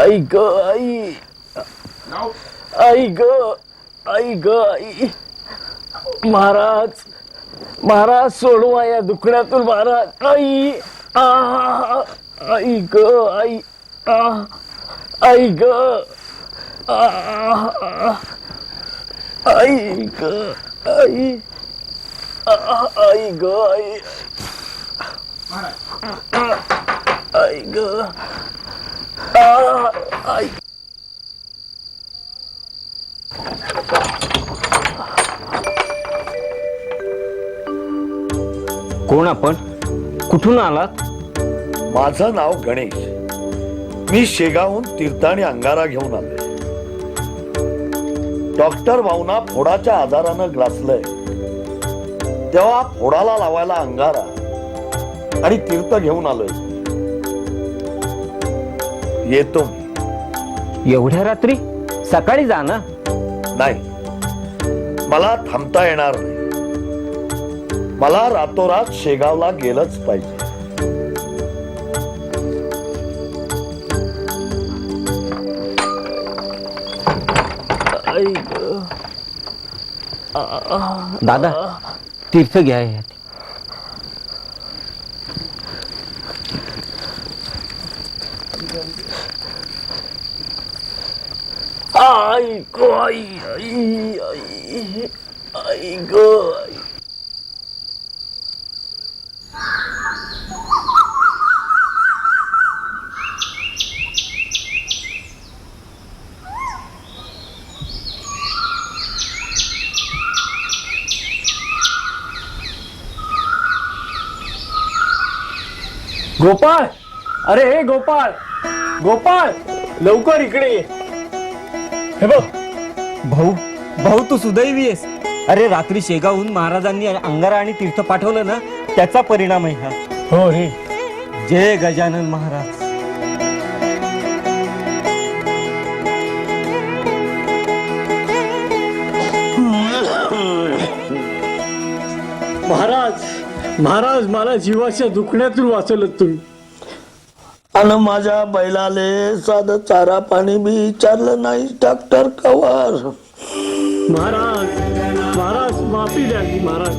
आई ग आई. आई ग आई ग आई. महाराज महाराज सोडवा या दुखण्यातून महाराज. आई आ आई ग आई आ आई ग आई ग आई आई ग आई. आई ग कोण आपण? कुठून आलात? माझं नाव गणेश. मी शेगावहून आणि अंगारा घेऊन आलोय. डॉक्टर भाऊना फोडाच्या आजारानं ग्रासलंय. तेव्हा फोडाला लावायला अंगारा आणि तीर्थ घेऊन आलोय. येतो. एवढ्या रात्री? सकाळी जा ना. नाही. मला थांबता येणार नाही. मला रातोरात शेगावला गेलंच पाहिजे. दादा तीर्थ घ्या ह्यात. आई ग आई आई आई गोपाळ अरे हे गोपाळ गोपाळ लवकर इकडे ये. हे बघ भाऊ भाऊ तू सुदैवी आहेस. अरे रात्री शेगावहून महाराजांनी अंगारा आणि तीर्थ पाठवलं ना त्याचा परिणाम आहे हा. हो रे. जय गजानन महाराज. महाराज महाराज मला जीवाच्या दुखण्यातून वाचवलं तुम्ही. आणि माझ्या बैलाले साधं चारा पाणी बी विचारलं नाही डॉक्टर कवार महाराज महाराज माफी द्या महाराज.